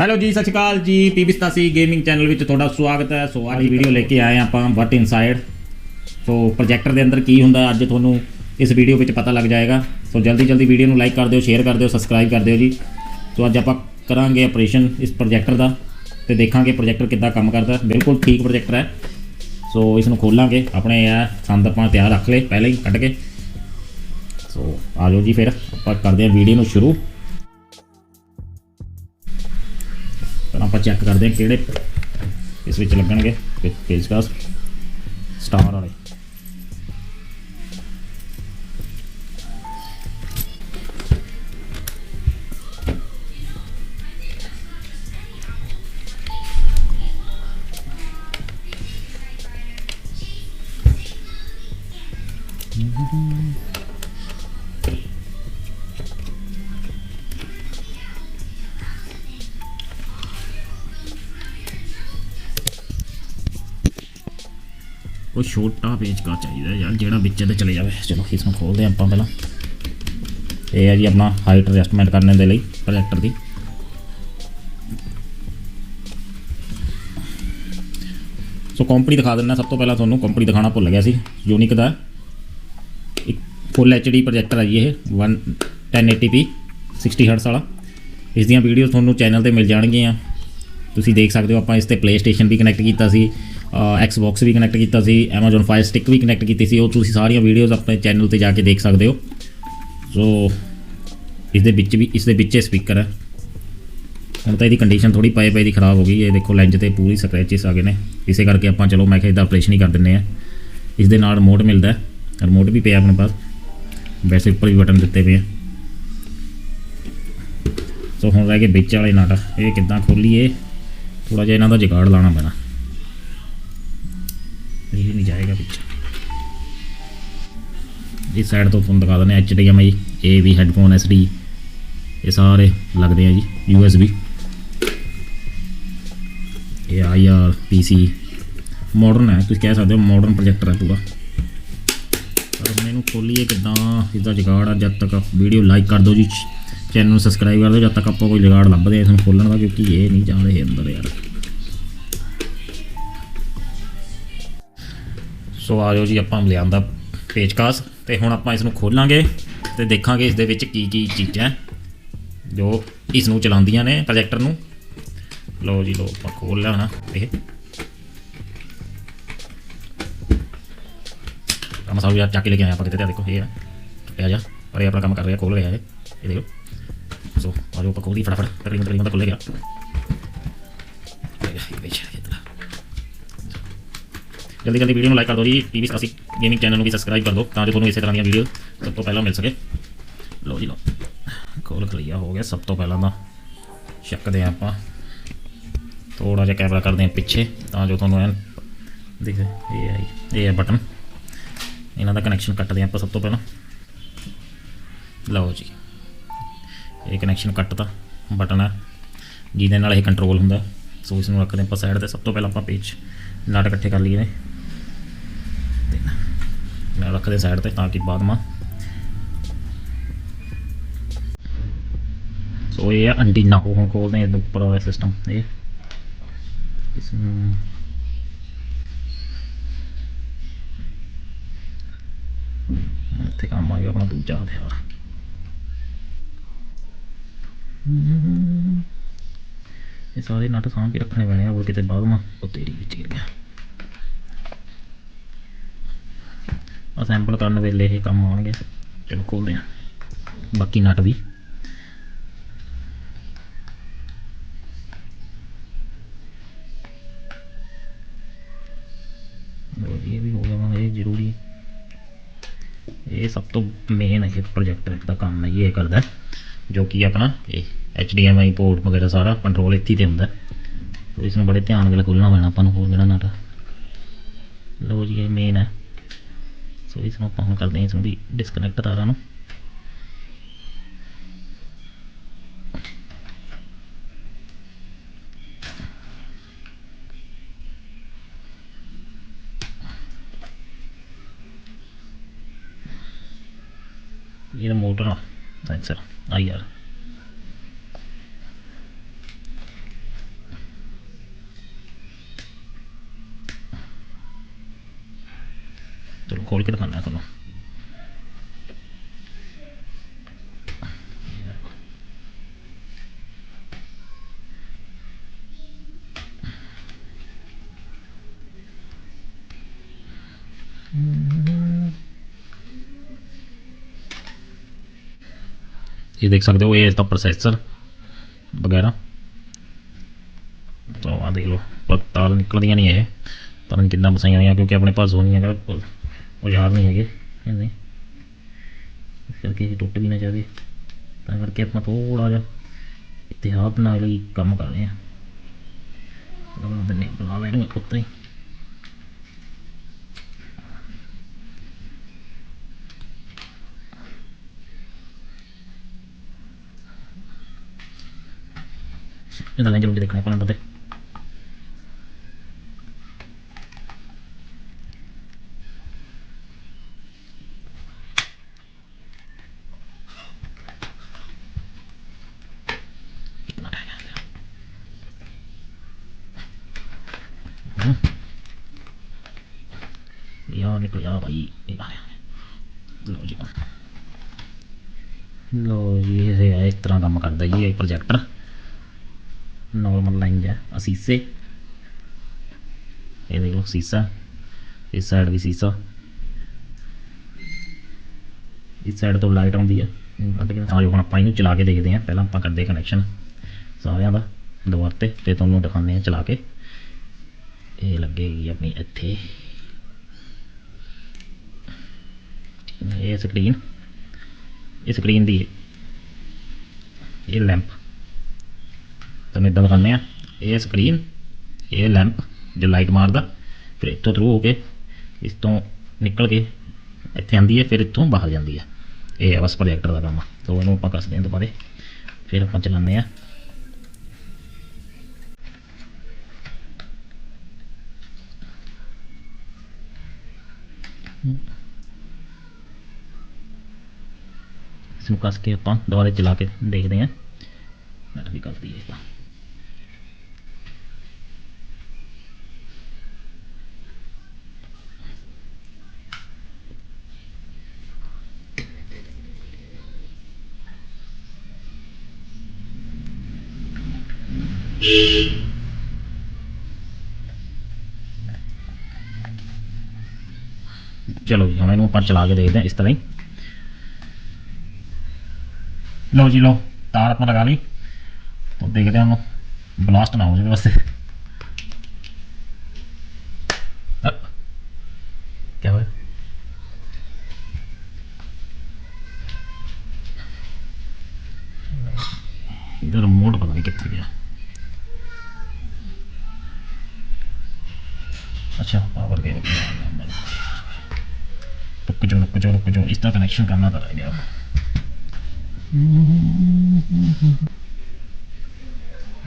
Hello ਜੀ, ਸਤਿ ਸ਼੍ਰੀ ਅਕਾਲ ਜੀ। ਪੀਬੀ87 ਗੇਮਿੰਗ ਚੈਨਲ ਵਿੱਚ ਤੁਹਾਡਾ ਸਵਾਗਤ ਹੈ। ਸੋ ਅੱਜ ਵੀਡੀਓ ਲੈ ਕੇ ਆਏ ਹਾਂ ਆਪਾਂ ਵਟ ਇਨਸਾਈਡ ਸੋ ਪ੍ਰੋਜੈਕਟਰ ਦੇ ਅੰਦਰ ਕੀ ਹੁੰਦਾ ਅੱਜ ਤੁਹਾਨੂੰ ਇਸ ਵੀਡੀਓ ਵਿੱਚ ਪਤਾ ਲੱਗ ਜਾਏਗਾ। ਸੋ ਜਲਦੀ ਜਲਦੀ ਵੀਡੀਓ ਨੂੰ ਲਾਈਕ ਕਰ ਦਿਓ ਸ਼ੇਅਰ ਕਰ ਦਿਓ ਸਬਸਕ੍ਰਾਈਬ ਕਰ ਦਿਓ ਜੀ। ਸੋ ਅੱਜ ਆਪਾਂ ਕਰਾਂਗੇ ਆਪਰੇਸ਼ਨ ਇਸ ਪ੍ਰੋਜੈਕਟਰ ਦਾ ਤੇ ਦੇਖਾਂਗੇ ਪ੍ਰੋਜੈਕਟਰ ਕਿੱਦਾਂ ਕੰਮ ਕਰਦਾ। ਬਿਲਕੁਲ ਠੀਕ ਪ੍ਰੋਜੈਕਟਰ ਹੈ। ਸੋ ਇਸ ਨੂੰ ਖੋਲਾਂਗੇ। ਆਪਣੇ ਇਹ ਸੰਦ ਆਪਾਂ ਤਿਆਰ ਰੱਖ ਲਏ, ਪਹਿਲਾਂ ਹੀ ਕੱਢ ਕੇ। ਸੋ ਆ ਜਾਓ ਜੀ ਫਿਰ, ਆਪਾਂ ਕਰਦੇ ਹਾਂ ਵੀਡੀਓ ਨੂੰ ਸ਼ੁਰੂ। ਚੈੱਕ ਕਰਦੇ ਹਾਂ ਕਿਹੜੇ ਇਸ ਵਿੱਚ ਲੱਗਣਗੇ ਪੇਜਕਾਸ ਸਟਾਰ ਵਾਲੇ। ਉਹ ਛੋਟਾ ਪੇਚਕਸ ਚਾਹੀਦਾ ਯਾਰ, ਜਿਹੜਾ ਵਿੱਚ ਤੇ ਚਲੇ ਜਾਵੇ। ਚਲੋ ਇਸ ਨੂੰ ਖੋਲਦੇ ਹਾਂ ਆਪਾਂ ਪਹਿਲਾਂ। ਇਹ ਹੈ ਜੀ ਆਪਣਾ ਹਾਈਟ ਐਡਜਸਟਮੈਂਟ ਕਰਨ ਦੇ ਲਈ ਪ੍ਰੋਜੈਕਟਰ ਦੀ। ਸੋ ਕੰਪਨੀ ਦਿਖਾ ਦਿੰਦਾ, ਸਭ ਤੋਂ ਪਹਿਲਾਂ ਤੁਹਾਨੂੰ ਕੰਪਨੀ ਦਿਖਾਣਾ ਭੁੱਲ ਗਿਆ ਸੀ। ਯੂਨਿਕ ਦਾ। ਇੱਕ ਫੁੱਲ ਐਚਡੀ ਪ੍ਰੋਜੈਕਟਰ ਹੈ ਜੀ ਇਹ 1 1080p 60 ਹਰਟਸ ਵਾਲਾ। ਇਸ ਦੀਆਂ ਵੀਡੀਓ ਤੁਹਾਨੂੰ ਚੈਨਲ ਤੇ ਮਿਲ ਜਾਣਗੀਆਂ। ਤੁਸੀਂ ਦੇਖ ਸਕਦੇ ਹੋ ਆਪਾਂ ਇਸ ਤੇ ਪਲੇਸਟੇਸ਼ਨ ਵੀ ਕਨੈਕਟ ਕੀਤਾ ਸੀ। ਐਕਸਬਾਕਸ ਵੀ ਕਨੈਕਟ ਕੀਤਾ ਸੀ, Amazon Fire Stick ਵੀ ਕਨੈਕਟ ਕੀਤੀ ਸੀ, ਉਹ ਤੁਸੀਂ ਸਾਰੀਆਂ ਵੀਡੀਓਜ਼ ਆਪਣੇ ਚੈਨਲ ਤੇ ਜਾ ਕੇ ਦੇਖ ਸਕਦੇ ਹੋ। ਸੋ ਇਸ ਦੇ ਵਿੱਚ ਵੀ ਇਸ ਦੇ ਵਿੱਚ ਸਪੀਕਰ ਹੈ। ਹੁਣ ਤਾਂ ਇਹਦੀ ਕੰਡੀਸ਼ਨ ਥੋੜੀ ਪਏ ਪਏ ਦੀ ਖਰਾਬ ਹੋ ਗਈ, ਇਹ ਦੇਖੋ ਲੈਂਜ ਤੇ ਪੂਰੀ ਸਕ੍ਰੈਚਸ ਆ ਗਏ ਨੇ। ਇਸੇ ਕਰਕੇ ਆਪਾਂ ਚਲੋ, ਮੈਂ ਕਿਹਾ ਇਹਦਾ ਆਪਰੇਸ਼ਨ ਹੀ ਕਰ ਦਿੰਨੇ ਆ ਇਸ ਦੇ ਨਾਲ ਰਿਮੋਟ ਮਿਲਦਾ ਹੈ। ਰਿਮੋਟ ਵੀ ਪਿਆ ਆਪਣੇ ਪਾਸ। ਵੈਸੇ ਉੱਪਰ ਵੀ ਬਟਨ ਦਿੱਤੇ ਪਏ ਆ। ਸੋ ਹੁਣ ਰਹਿ ਗਏ ਵਿੱਚ ਵਾਲੇ ਨਾਟਾ ਇਹ ਕਿੱਦਾਂ ਖੋਲੀਏ? ਥੋੜਾ ਜਿਹਾ ਇਹਨਾਂ ਦਾ ਜਗਾੜ ਲਾਣਾ ਪੈਣਾ। ਇਹ ਨਹੀਂ ਜਾਏਗਾ ਵਿੱਚ। ਇਸ ਸਾਈਡ ਤੋਂ ਤੁਹਾਨੂੰ ਦਿਖਾ ਦਿੰਦੇ HDMI ਇਹ ਵੀ ਹੈੱਡਫੋਨ SD ਇਹ ਸਾਰੇ ਲੱਗਦੇ ਆ ਜੀ USB ਇਹ IR PC ਮਾਡਰਨ ਹੈ, ਤੁਸੀਂ ਕਹਿ ਸਕਦੇ ਹੋ ਮਾਡਰਨ ਪ੍ਰੋਜੈਕਟਰ ਹੈ ਪੂਰਾ। ਪਰ ਹੁਣ ਇਹਨੂੰ ਖੋਲੀਏ ਕਿਦਾਂ, ਇਹਦਾ ਜਗਾੜ ਆ, ਜਦ ਤੱਕ ਵੀਡੀਓ ਲਾਈਕ ਕਰ ਦਿਓ ਜੀ। ਚੈਨਲ ਨੂੰ ਸਬਸਕ੍ਰਾਈਬ ਕਰ ਦਿਓ, ਜਦ ਤੱਕ ਆਪਾਂ ਕੋਈ ਜਗਾੜ ਲੱਭਦੇ ਆ ਇਸ ਨੂੰ ਖੋਲਣ ਦਾ, ਕਿਉਂਕਿ ਇਹ ਨਹੀਂ ਜਾ ਰਹੇ ਅੰਦਰ ਯਾਰ। ਸੋ ਆ ਜਾਓ ਜੀ ਆਪਾਂ ਲਿਆਂਦਾ ਪੇਚਕਾਸ ਤੇ ਹੁਣ ਆਪਾਂ ਇਸ ਨੂੰ ਖੋਲਾਂਗੇ ਤੇ ਦੇਖਾਂਗੇ ਇਸ ਦੇ ਵਿੱਚ ਕੀ ਕੀ ਚੀਜ਼ਾਂ ਜੋ ਇਸ ਨੂੰ ਚਲਾਉਂਦੀਆਂ ਨੇ ਪ੍ਰੋਜੈਕਟਰ ਨੂੰ। ਲਓ ਜੀ, ਲਓ, ਆਪਾਂ ਖੋਲ ਲੈਣਾ ਇਹ। ਕੰਮ ਸਾਰੂ ਯਾਰ ਚੱਕ ਕੇ ਲੈ ਕੇ ਆਇਆ ਆਪਾਂ ਕਿਤੇ ਤੇ ਦੇਖੋ, ਇਹ ਆ, ਟੁੱਟਿਆ ਜਾ ਪਰ ਇਹ ਆਪਣਾ ਕੰਮ ਕਰ ਰਿਹਾ, ਖੋਲ ਰਿਹਾ ਇਹ ਇਹ ਦੇਖੋ। ਸੋ ਆ ਜਾਓ ਆਪਾਂ ਖੋਲੀ ਫਟਾਫਟ ਤਕਰੀਬਨ ਤਕਰੀਬਨ ਤਾਂ ਖੁੱਲ ਗਿਆ ਜਲਦੀ ਜਲਦੀ ਵੀਡੀਓ ਨੂੰ ਲਾਈਕ ਕਰ ਦਿਓ ਜੀ ਟੀਵੀ 87 ਗੇਮਿੰਗ ਚੈਨਲ ਨੂੰ ਵੀ ਸਬਸਕ੍ਰਾਈਬ ਕਰ ਦਿਓ ਤਾਂ ਜੋ ਤੁਹਾਨੂੰ ਇਸੇ ਤਰ੍ਹਾਂ ਦੀਆਂ ਵੀਡੀਓ ਸਭ ਤੋਂ ਪਹਿਲਾਂ ਮਿਲ ਸਕੇ। ਲਓ ਜੀ ਲਓ। ਕੋਲ ਖਲੀਆ ਹੋ ਗਿਆ ਸਭ ਤੋਂ ਪਹਿਲਾਂ ਤਾਂ। ਛੱਕਦੇ ਹਾਂ ਆਪਾਂ। ਥੋੜਾ ਜਿਹਾ ਕੈਮਰਾ ਕਰਦੇ ਹਾਂ ਪਿੱਛੇ ਤਾਂ ਜੋ ਤੁਹਾਨੂੰ ਐਨ ਦਿਖੇ। ਇਹ ਹੈ ਜੀ, ਇਹ ਹੈ ਬਟਨ ਇਹਨਾਂ ਦਾ ਕਨੈਕਸ਼ਨ ਕੱਟਦੇ ਹਾਂ ਆਪਾਂ ਸਭ ਤੋਂ ਪਹਿਲਾਂ। ਲਓ ਜੀ। ਇਹ ਕਨੈਕਸ਼ਨ ਕੱਟਤਾ ਬਟਨ ਹੈ। ਜਿਹਦੇ ਨਾਲ ਇਹ ਕੰਟਰੋਲ ਹੁੰਦਾ। ਸੋ ਇਸ ਨੂੰ ਰੱਖਦੇ ਹਾਂ ਆਪਾਂ ਸਾਈਡ ਤੇ। ਸਭ ਤੋਂ ਪਹਿਲਾਂ ਆਪਾਂ ਪੇਜ ਨਟ ਇਕੱਠੇ ਕਰ ਲਈਏ ਨੇ ਰੱਖਦੇ ਸਾਈਡ ਤੇ, ਤਾਂ ਕਿ ਬਾਅਦ ਮਾ। ਸੋ ਇਹ ਅੰਟੀਨਾ ਉਹ ਖੋਲਦੇ ਇਹਦੇ ਉੱਪਰ ਵਾਲਾ ਸਿਸਟਮ ਇਹ। ਇਸ ਨੂੰ ਇੱਥੇ ਕੰਮ ਆ ਗਿਆ ਆਪਣਾ ਦੂਜਾ ਹਥਿਆਰ। ਇਹ ਸਾਰੇ ਨਟ ਸਾਂਭ ਕੇ ਰੱਖਣੇ ਪੈਣੇ ਆ, ਹੋਰ ਕਿਤੇ ਬਾਅਦ ਮਾ ਉਹ ਤੇਰੀ ਵਿੱਚ ਗਿਰ ਗਿਆ। ਅਸੈਂਬਲ ਕਰਨ ਵੇਲੇ ਇਹ ਕੰਮ ਆਉਣਗੇ। ਚਲੋ ਖੋਲਦੇ ਹਾਂ। ਬਾਕੀ ਨਟ ਵੀ। ਇਹ ਵੀ ਹੋ ਗਿਆ ਇਹ ਜ਼ਰੂਰੀ ਇਹ ਸਭ ਤੋਂ ਮੇਨ ਹੈ ਪ੍ਰੋਜੈਕਟ ਦਾ ਕੰਮ ਹੈ, ਇਹ ਕਰਦਾ ਜੋ ਕਿ ਆਪਣਾ ਇਹ HDMI ਪੋਰਟ ਵਗੈਰਾ ਸਾਰਾ ਕੰਟਰੋਲ ਇੱਥੇ ਹੀ ਤੇ ਹੁੰਦਾ ਇਸ ਨੂੰ ਬੜੇ ਧਿਆਨ ਨਾਲ ਖੋਲਣਾ ਪੈਣਾ, ਆਪਾਂ ਨੂੰ ਹੋਰ ਜਿਹੜਾ ਨਟ ਲੋ ਜੀ, ਇਹ ਮੇਨ ਹੈ। ਸੋ ਇਸ ਨੂੰ ਆਪਾਂ ਹੁਣ ਕਰਦੇ ਹਾਂ ਇਸ ਨੂੰ ਵੀ ਡਿਸਕਨੈਕਟ ਤਾਰਾਂ ਨੂੰ। ਇਹ ਮੋਟਰ ਸੈਂਸਰ ਆਈ ਖੋਲ ਕੇ ਦਿਖਾਉਂਦਾ ਤੁਹਾਨੂੰ ਇਹ ਦੇਖ ਸਕਦੇ ਹੋ ਇਹ ਇਸਦਾ ਪ੍ਰੋਸੈਸਰ ਵਗੈਰਾ ਤਾਂ ਆ ਦੇਖ ਲਓ ਪਰ ਤਾਰ ਨਿਕਲਦੀਆਂ ਨਹੀਂ ਇਹ ਪਤਾ ਨਹੀਂ ਕਿੰਨਾ ਬਸਾਈਆਂ ਹੋਈਆਂ ਕਿਉਂਕਿ ਆਪਣੇ ਪਾਸ ਹੋਣੀਆਂ ਗਾ ਉਹ ਉਹ ਯਾਦ ਨਹੀਂ ਹੈਗੇ ਇਹਦੇ ਇਸ ਕਰਕੇ ਇਹ ਟੁੱਟ ਵੀ ਨਾ ਜਾਵੇ। ਤਾਂ ਕਰਕੇ ਆਪਾਂ ਥੋੜ੍ਹਾ ਜਿਹਾ ਇਤਿਹਾਸ ਨਾਲ ਹੀ ਕੰਮ ਕਰ ਰਹੇ ਹਾਂ। ਲਗਾ ਦਿੰਦੇ ਬਣਾ ਲੈਣੇ ਉੱਤੇ ਹੀ ਇਹਦਾ ਲੈਂਜ ਨੂੰ ਦੇਖਣਾ ਪੈਣਾ ਤੇ ਯਾਰ ਨਿਕਲ ਜਾ ਭਾਈ ਲਓ ਜੀ ਲਓ ਜੀ ਇਹ ਇਸ ਤਰ੍ਹਾਂ ਕੰਮ ਕਰਦਾ ਜੀ ਇਹ ਪ੍ਰੋਜੈਕਟਰ ਨਾਰਮਲ ਲਾਈਨ ਹੈ ਅਸੀਸੇ ਸੀਸੇ ਇਹ ਦੇਖੋ ਸੀਸਾ ਇਸ ਸਾਈਡ ਵੀ ਸੀਸਾ ਇਸ ਸਾਈਡ ਤੋਂ ਲਾਈਟ ਆਉਂਦੀ ਹੈ ਆਜੋ ਹੁਣ ਆਪਾਂ ਇਹਨੂੰ ਚਲਾ ਕੇ ਦੇਖਦੇ ਹਾਂ ਪਹਿਲਾਂ ਆਪਾਂ ਕਰਦੇ ਕਨੈਕਸ਼ਨ ਸਾਰਿਆਂ ਦਾ ਦੁਆਰ ਤੇ ਤੇ ਤੁਹਾਨੂੰ ਦਿਖਾਉਂਦੇ ਹਾਂ ਚਲਾ ਕੇ ਇਹ ਲੱਗੇਗੀ ਆਪਣੀ ਇੱਥੇ ਇਹ ਸਕਰੀਨ ਇਹ ਸਕਰੀਨ ਦੀ ਇਹ ਲੈਂਪ ਤੁਹਾਨੂੰ ਇਦਾਂ ਦਿਖਾਉਂਦੇ ਆ ਇਹ ਸਕਰੀਨ ਇਹ ਲੈਂਪ ਜੋ ਲਾਈਟ ਮਾਰਦਾ ਫਿਰ ਇੱਥੋਂ ਥਰੂ ਹੋ ਕੇ ਇਸ ਤੋਂ ਨਿਕਲ ਕੇ ਇੱਥੇ ਆਂਦੀ ਹੈ ਫਿਰ ਇੱਥੋਂ ਬਾਹਰ ਜਾਂਦੀ ਹੈ ਇਹ ਹੈ ਬਸ ਪ੍ਰੋਜੈਕਟਰ ਦਾ ਕੰਮ ਤੋਂ ਇਹਨੂੰ ਆਪਾਂ ਕੱਸਦੇ ਹਾਂ ਦੁਬਾਰੇ ਫਿਰ ਆਪਾਂ ਚਲਾਉਂਦੇ ਆ ਇਸ ਨੂੰ ਕੱਸ ਕੇ ਆਪਾਂ ਦੁਬਾਰੇ ਚਲਾ ਕੇ ਦੇਖਦੇ ਹਾਂ ਮੈਂ ਵੀ ਕਰ ਦਈਏ ਤਾਂ ਚਲੋ ਜੀ ਹੁਣ ਇਹਨੂੰ ਆਪਾਂ ਚਲਾ ਕੇ ਦੇਖਦੇ ਹਾਂ ਇਸ ਤਰ੍ਹਾਂ ਹੀ ਲਓ ਜੀ ਲਓ ਤਾਰ ਆਪਾਂ ਲਗਾ ਲਈ तो देखते हैं हम ब्लास्ट ना हो जाए बस अ, क्या हुआ इधर मोड पता नहीं कितने गया अच्छा पावर के रुक जाओ रुक जाओ रुक जाओ इस तरह कनेक्शन करना था रह गया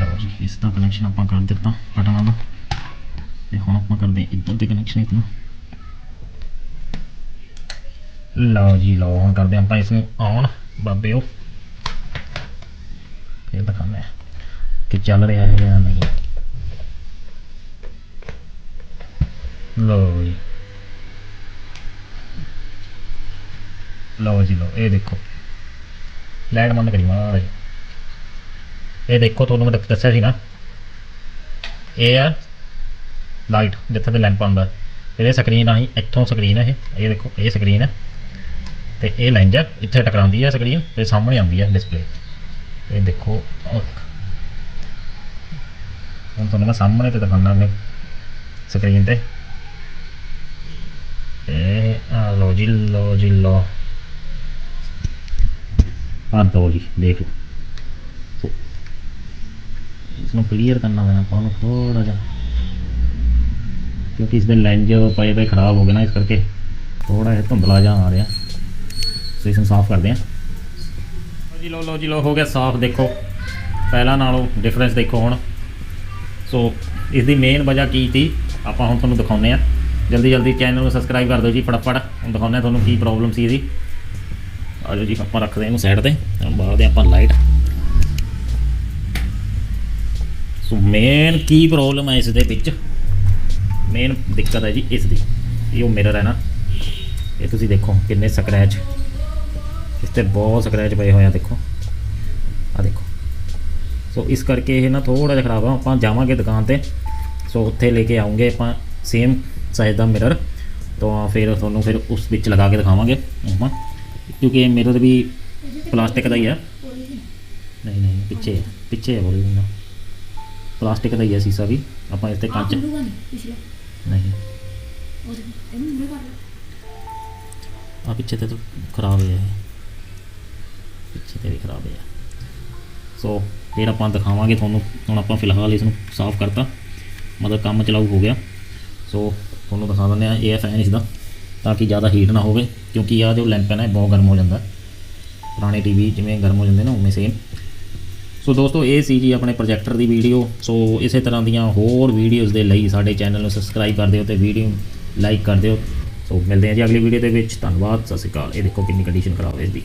ਲਓ ਜੀ, ਇਸ ਦਾ ਕਨੈਕਸ਼ਨ ਆਪਾਂ ਕਰ ਦਿੱਤਾ, ਬਟਨਾਂ ਦਾ। ਤੇ ਹੁਣ ਆਪਾਂ ਕਰਦੇ ਹਾਂ ਇੱਧਰ ਕਨੈਕਸ਼ਨ ਇਸ ਲਓ ਜੀ, ਲਓ, ਹੁਣ ਕਰਦੇ ਆਪਾਂ ਇਸ ਨੂੰ ਆਨ ਬਾਬਿਓ ਫਿਰ ਦਿਖਾਉਂਦੇ ਕਿ ਚੱਲ ਰਿਹਾ ਹੈ ਜਾਂ ਨਹੀਂ। ਲਓ ਜੀ। ਲਓ ਜੀ, ਲਓ, ਇਹ ਦੇਖੋ। ਲਾਈਟ ਬੰਦ ਕਰੀ ਮਾੜਾ ਇਹ ਦੇਖੋ ਤੁਹਾਨੂੰ ਮੈਂ ਦੱਸਿਆ ਸੀ ਨਾ ਇਹ ਆ ਲਾਈਟ ਜਿੱਥੇ ਤੇ ਲੈਂਪ ਆਉਂਦਾ। ਇਹਦੇ ਸਕਰੀਨ ਆਹੀ ਇੱਥੋਂ ਸਕਰੀਨ ਹੈ ਇਹ। ਦੇਖੋ, ਇਹ ਸਕਰੀਨ ਹੈ ਤੇ ਇਹ ਲੈਂਜ ਹੈ ਇੱਥੇ ਟਕਰਾਉਂਦੀ ਹੈ ਸਕਰੀਨ ਤੇ ਸਾਹਮਣੇ ਆਉਂਦੀ ਹੈ ਡਿਸਪਲੇ ਇਹ ਦੇਖੋ ਹੁਣ ਤੁਹਾਨੂੰ ਮੈਂ ਸਾਹਮਣੇ ਤੇ ਦਿਖਾਉਂਦਾ ਮੈਂ ਸਕਰੀਨ ਤੇ। ਇਹ ਲੋ ਜੀ ਲੋ ਜੀ ਲੋ ਆ ਦੋ ਜੀ ਦੇਖ ਲਓ ਇਸ ਨੂੰ ਕਲੀਅਰ ਕਰਨਾ ਪੈਣਾ ਆਪਾਂ ਨੂੰ ਥੋੜਾ ਜਿਹਾ ਕਿਉਂਕਿ ਇਸ ਦੇ ਲੈਂਜ ਪਏ ਪਏ ਖਰਾਬ ਹੋ ਗਏ ਨਾ ਇਸ ਕਰਕੇ ਥੋੜਾ ਜਿਹਾ ਧੁੰਦਲਾ ਜਿਹਾ ਆ ਰਿਹਾ ਸੋ ਇਸ ਨੂੰ ਸਾਫ਼ ਕਰਦੇ ਹਾਂ ਜੀ ਲੋ ਲੋ ਜੀ ਲੋ ਹੋ ਗਿਆ ਸਾਫ਼ ਦੇਖੋ ਪਹਿਲਾਂ ਨਾਲੋਂ ਡਿਫਰੈਂਸ ਦੇਖੋ ਹੁਣ ਸੋ ਇਸ ਦੀ ਮੇਨ ਵਜ੍ਹਾ ਕੀ ਸੀ ਆਪਾਂ ਹੁਣ ਤੁਹਾਨੂੰ ਦਿਖਾਉਂਦੇ ਆ ਜਲਦੀ ਜਲਦੀ ਚੈਨਲ ਨੂੰ ਸਬਸਕ੍ਰਾਈਬ ਕਰ ਦਿਓ ਜੀ ਫਟਾਫਟ ਹੁਣ ਦਿਖਾਉਂਦੇ ਆ ਤੁਹਾਨੂੰ ਕੀ ਪ੍ਰੋਬਲਮ ਸੀ ਇਹਦੀ ਆਜੋ ਜੀ, ਆਪਾਂ ਰੱਖਦੇ ਹਾਂ ਇਹਨੂੰ ਸਾਈਡ ਤੇ। ਹੁਣ ਬਾਲਦੇ ਆਪਾਂ ਲਾਈਟ ਸੋ ਮੇਨ ਕੀ ਪ੍ਰੋਬਲਮ ਹੈ ਇਸ ਦੇ ਵਿੱਚ? ਮੇਨ ਦਿੱਕਤ ਹੈ ਜੀ ਇਸ ਦੀ, ਇਹ ਉਹ ਮਿਰਰ ਹੈ ਨਾ। ਇਹ ਤੁਸੀਂ ਦੇਖੋ ਕਿੰਨੇ ਸਕ੍ਰੈਚ ਇਸ ਤੇ ਬਹੁਤ ਸਕ੍ਰੈਚ ਪਏ ਹੋਏ ਆ, ਦੇਖੋ। ਆ ਦੇਖੋ। ਸੋ ਇਸ ਕਰਕੇ ਇਹ ਨਾ ਥੋੜਾ ਜਿਹਾ ਖਰਾਬ ਆ। ਆਪਾਂ ਜਾਵਾਂਗੇ ਦੁਕਾਨ ਤੇ। ਸੋ ਉੱਥੇ ਲੈ ਕੇ ਆਉਂਗੇ ਆਪਾਂ ਸੇਮ ਸਾਈਜ਼ ਦਾ ਮਿਰਰ ਤਾਂ ਫਿਰ ਤੁਹਾਨੂੰ ਫਿਰ ਉਸ ਵਿੱਚ ਲਗਾ ਕੇ ਦਿਖਾਵਾਂਗੇ। ਆਪਾਂ ਕਿਉਂਕਿ ਇਹ ਮਿਰਰ ਵੀ ਪਲਾਸਟਿਕ ਦਾ ਹੀ ਆ। ਨਹੀਂ ਨਹੀਂ ਪਿੱਛੇ ਹੈ, ਪਿੱਛੇ ਹੈ ਬੋਲੀ ਨਾ। ਪਲਾਸਟਿਕ ਦਾ ਹੀ ਹੈ ਸੀਸਾ ਵੀ ਆਪਾਂ ਇਸ ਤੇ ਕੱਚ ਨਹੀਂ ਮੂਰੇ ਆ ਪਿੱਛੇ ਤੇ ਤਾਂ ਖਰਾਬ ਹੈ ਪਿੱਛੇ ਤੇ ਵੀ ਖਰਾਬ ਹੈ ਸੋ ਫਿਰ ਆਪਾਂ ਦਿਖਾਵਾਂਗੇ ਤੁਹਾਨੂੰ। ਹੁਣ ਆਪਾਂ ਫਿਲਹਾਲ ਇਸ ਨੂੰ ਸਾਫ਼ ਕਰਤਾ। ਮਤਲਬ ਕੰਮ ਚਲਾਊ ਹੋ ਗਿਆ। ਸੋ ਤੁਹਾਨੂੰ ਦਿਖਾ ਦਿੰਦੇ ਆ ਇਹ ਫੈਨ ਇਸ ਦਾ ਤਾਂ ਕਿ ਜ਼ਿਆਦਾ ਹੀਟ ਨਾ ਹੋਵੇ, ਕਿਉਂਕਿ ਆ ਜੋ ਲੈਂਪ ਹੈ ਨਾ ਬਹੁਤ ਗਰਮ ਹੋ ਜਾਂਦਾ। ਪੁਰਾਣੇ ਟੀਵੀ ਜਿਵੇਂ ਗਰਮ ਹੋ ਜਾਂਦੇ ਨਾ, ਉਵੇਂ ਸੇਮ ਸੋ ਦੋਸਤੋ, ਇਹ ਸੀ ਜੀ ਆਪਣੇ ਪ੍ਰੋਜੈਕਟਰ ਦੀ ਵੀਡੀਓ ਸੋ ਇਸੇ ਤਰ੍ਹਾਂ ਦੀਆਂ ਹੋਰ ਵੀਡੀਓਜ਼ ਦੇ ਲਈ ਸਾਡੇ ਚੈਨਲ ਨੂੰ ਸਬਸਕ੍ਰਾਈਬ ਕਰ ਦਿਓ ਤੇ ਵੀਡੀਓ ਲਾਈਕ ਕਰ ਦਿਓ। ਸੋ ਮਿਲਦੇ ਹਾਂ ਜੀ ਅਗਲੀ ਵੀਡੀਓ ਦੇ ਵਿੱਚ। ਧੰਨਵਾਦ, ਸਤਿ ਸ਼੍ਰੀ ਅਕਾਲ। ਇਹ ਦੇਖੋ ਕਿੰਨੀ ਕੰਡੀਸ਼ਨ ਖਰਾਬ ਹੈ ਇਸ ਦੀ।